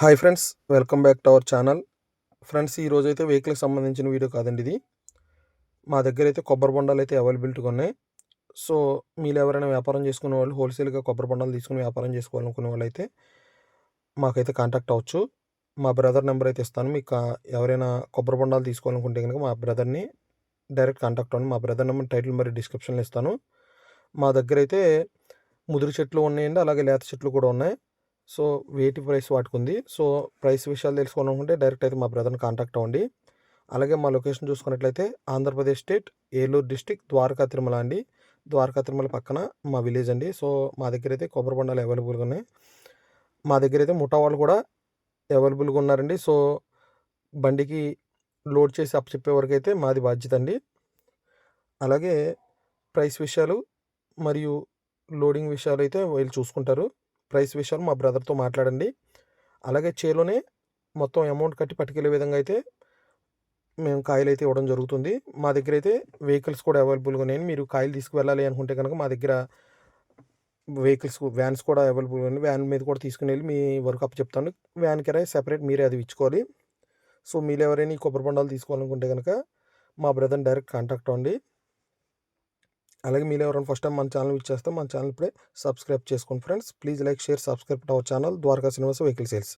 Hi friends welcome back to our channel. Friends ఈరోజు అయితే వెహికల్కి సంబంధించిన వీడియో కాదండి ఇది. మా దగ్గర అయితే కొబ్బరి బొండాలు అయితే అవైలబిలిటీగా ఉన్నాయి. సో మీరు ఎవరైనా వ్యాపారం చేసుకునే వాళ్ళు హోల్సేల్గా కొబ్బరి బొండాలు తీసుకుని వ్యాపారం చేసుకోవాలనుకునే వాళ్ళు అయితే మాకైతే కాంటాక్ట్ అవ్వచ్చు. మా బ్రదర్ నెంబర్ అయితే ఇస్తాను. మీకు ఎవరైనా కొబ్బరి బొండాలు తీసుకోవాలనుకుంటే కనుక మా బ్రదర్ని డైరెక్ట్ కాంటాక్ట్ అవ్వండి. మా బ్రదర్ నెంబర్ టైటిల్ మరి డిస్క్రిప్షన్లో ఇస్తాను. మా దగ్గర అయితే ముదురు చెట్లు ఉన్నాయండి అలాగే లేత చెట్లు కూడా ఉన్నాయి. సో వేటి ప్రైస్ వాటికి ఉంది సో ప్రైస్ విషయాలు తెలుసుకోవాలనుకుంటే డైరెక్ట్ అయితే మా బ్రదర్ని కాంటాక్ట్ అవ్వండి. అలాగే మా లొకేషన్ చూసుకున్నట్లయితే ఆంధ్రప్రదేశ్ స్టేట్ ఏలూరు డిస్టిక్ ద్వారకా తిరుమల అండి. ద్వారకా తిరుమల పక్కన మా విలేజ్ అండి. సో మా దగ్గర అయితే కొబ్బరి బొండాలు అవైలబుల్గా ఉన్నాయి. మా దగ్గర అయితే ముఠా వాళ్ళు కూడా అవైలబుల్గా ఉన్నారండి. సో బండికి లోడ్ చేసి అప్పచెప్పే వరకు అయితే మాది బాధ్యత అండి. అలాగే ప్రైస్ విషయాలు మరియు లోడింగ్ విషయాలు అయితే వీళ్ళు చూసుకుంటారు. ప్రైస్ విషయాలు మా బ్రదర్తో మాట్లాడండి. అలాగే చేలోనే మొత్తం అమౌంట్ కట్టి పట్టుకెళ్ళే విధంగా అయితే మేము కాయలు అయితే ఇవ్వడం జరుగుతుంది. మా దగ్గర అయితే వెహికల్స్ కూడా అవైలబుల్గా ఉన్నాయి మీరు కాయలు తీసుకువెళ్ళాలి అనుకుంటే కనుక మా దగ్గర వెహికల్స్ వ్యాన్స్ కూడా అవైలబుల్గా ఉన్నాయి. వ్యాన్ మీద కూడా తీసుకుని వెళ్ళి మీ వర్క్ అప్ చెప్తాను. వ్యాన్ కిరాయి సెపరేట్ మీరే అది ఇచ్చుకోవాలి. సో మీరు ఎవరైనా ఈ కొబ్బరి బొండాలు తీసుకోవాలనుకుంటే కనుక మా బ్రదర్ని డైరెక్ట్ కాంటాక్ట్ అవ్వండి. అలాగే మీరు ఎవరైనా ఫస్ట్ టైం మన ఛానల్ ఇచ్చేస్తే మన ఛానల్ ఇప్పుడే సబ్స్క్రైబ్ చేసుకోండి friends please like share subscribe our channel Dwaraka cinemas vehicle sales